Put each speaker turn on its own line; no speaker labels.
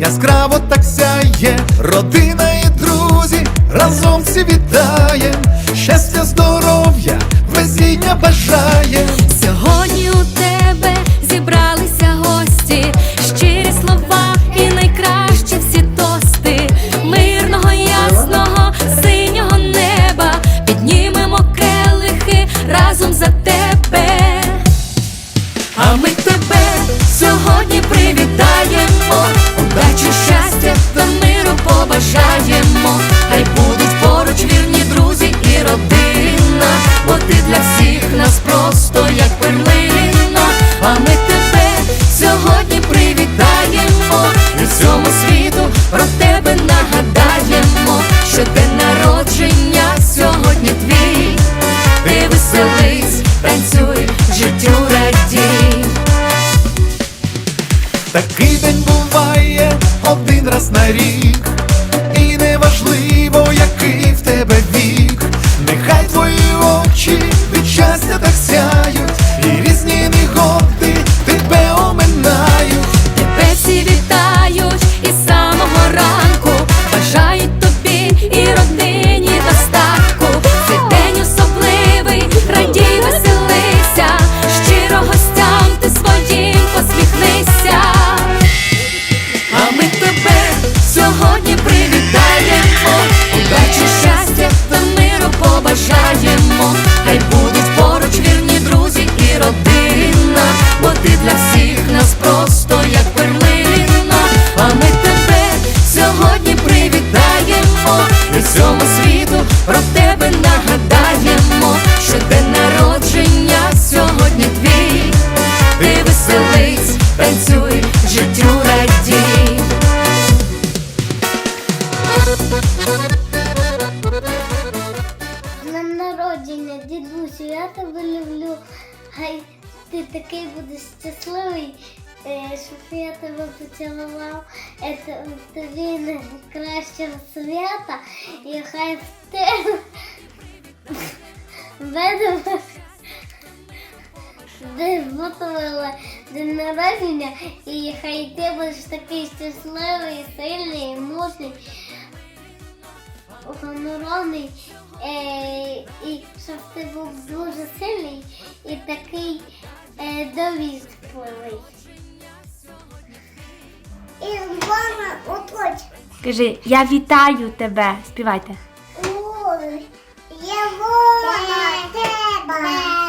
яскраво так сяє, родина і друзі,
разом всі вітає, щастя, здоров'я, везіння бажає. Такий день буває один раз на рік, і неважливо, який в тебе вік, світу про тебе нагадаємо, що день народження сьогодні твій. Ти веселись, танцюй, життю радій.
З днем народження, дідусю, я тебе люблю. Хай ти такий будеш щасливий, щоб я тебе поцілував. Е, т- Тобі найкращого свята. І хай в тебе де день народження, і хай ти будеш такий щасливий, сильний, мужний гоноровний, е, і щоб ти був дуже сильний і такий е,
Кажи, я вітаю тебе. Співайте.
Я вона тебе.